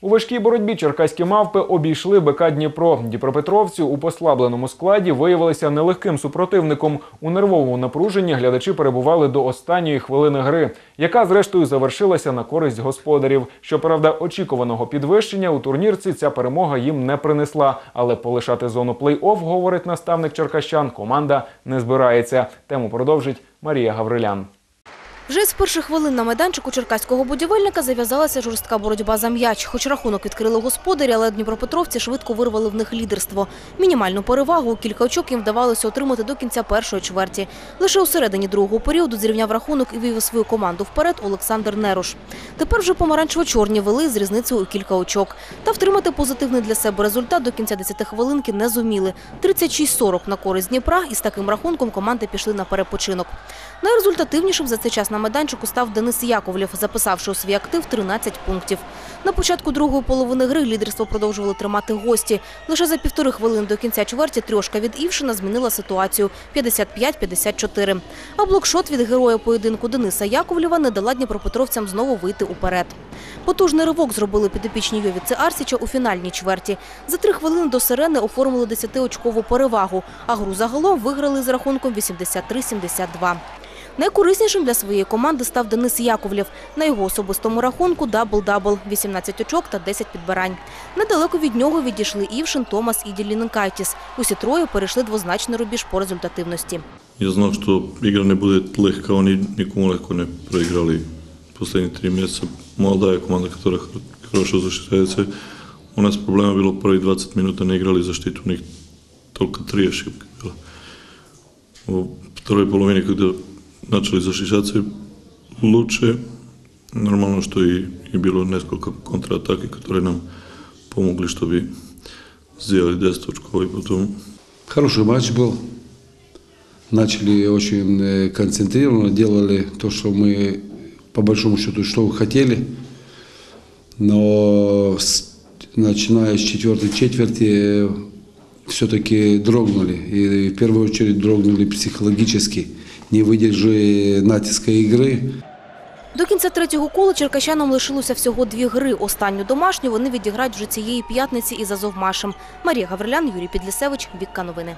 У важкій боротьбі черкаські мавпи обійшли БК Дніпро. Дніпропетровці у послабленому складі виявилися нелегким супротивником. У нервовому напруженні глядачі перебували до останньої хвилини гри, яка зрештою завершилася на користь господарів. Щоправда, очікуваного підвищення у турнірці ця перемога їм не принесла. Але полишати зону плей-офф, говорить наставник черкащан, команда не збирається. Тему продовжить Марія Гаврилян. Вже з перших хвилин на майданчику черкаського будівельника зав'язалася жорстка боротьба за м'яч. Хоч рахунок відкрили господарі, але дніпропетровці швидко вирвали в них лідерство. Мінімальну перевагу у кілька очок їм вдавалося отримати до кінця першої чверті. Лише у середині другого періоду зрівняв рахунок і вивів свою команду вперед Олександр Неруш. Тепер вже помаранчево-чорні вели з різницею у кілька очок. Та втримати позитивний для себе результат до кінця 10 хвилинки не зуміли. 36-40 на користь Дніпра, і з таким рахунком команди пішли на перепочинок. Найрезультативнішим за цей час на майданчику став Денис Яковлєв, записавши у свій актив 13 пунктів. На початку другої половини гри лідерство продовжували тримати гості. Лише за півтори хвилини до кінця чверті трьошка від Івшина змінила ситуацію 55-54. А блокшот від героя поєдинку Дениса Яковлєва не дала дніпропетровцям знову вийти уперед. Потужний ривок зробили підопічні Йовіці Арсіча у фінальній чверті. За три хвилини до сирени оформили 10-очкову перевагу, а гру загалом виграли з рахунком 83-72. Найкориснішим для своєї команди став Денис Яковлєв. На його особистому рахунку дабл-дабл – 18 очок та 10 підбирань. Недалеко від нього відійшли Івшин, Томас і Діліненкайтіс. Усі троє перейшли двозначний рубіж по результативності. Я знал, что игра не будет легка, они никому легко не проиграли последние три месяца. Молодая команда, хор- хорошо защищается. У нас проблема bilo prvih 20 minuta ne igrali zaštitu, u njih только три ошибки. U второй половине, когда начали защищаться лучше, нормально, что и, и было несколько контратаки, которые нам помогли, чтобы сделали 10 очков, и потом Хороший матч был. Начали очень э, концентрированно, делали то, что мы по большому счету что хотели. Но начиная с четвертой четверти все-таки дрогнули. И в первую очередь дрогнули психологически, не видержує натиска ігри. До кінця третього кола черкащанам лишилося всього дві гри. Останню домашню вони відіграють вже цієї п'ятниці із Азовмашем. Марія Гаврилян, Юрій Підлісевич, Вікка Новини.